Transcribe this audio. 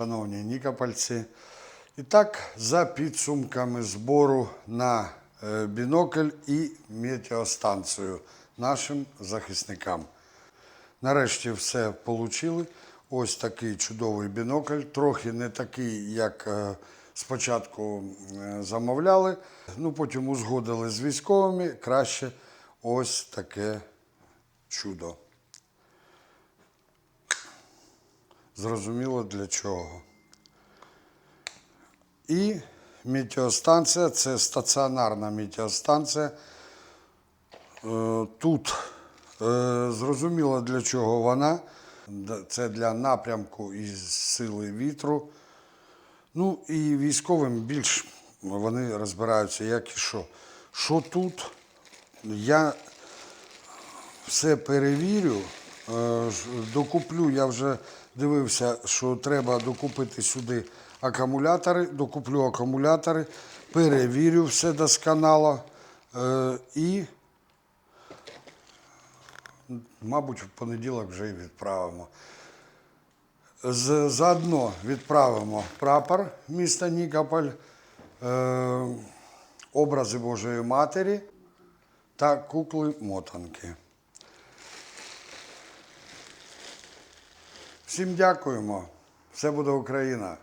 Шановні нікопольці. І так, за підсумками збору на е, бінокль і метеостанцію нашим захисникам. Нарешті все отримали. Ось такий чудовий бінокль. Трохи не такий, як е, спочатку е, замовляли. Ну, потім узгодили з військовими. Краще ось таке чудо. Зрозуміло для чого. І метеостанція це стаціонарна метеостанція. Е, Тут е, зрозуміло для чого вона. Це для напрямку і сили вітру. Ну і військовим більш вони розбираються, як і що. Що тут? Я все перевірю. Е, Докуплю, я вже дивився, що треба докупити сюди акумулятори, докуплю акумулятори, перевірю все досконало е, і, мабуть, в понеділок вже і відправимо. Заодно відправимо прапор міста Нікополь, е, образи Божої Матері та кукли мотанки. Всім дякуємо. Все буде Україна.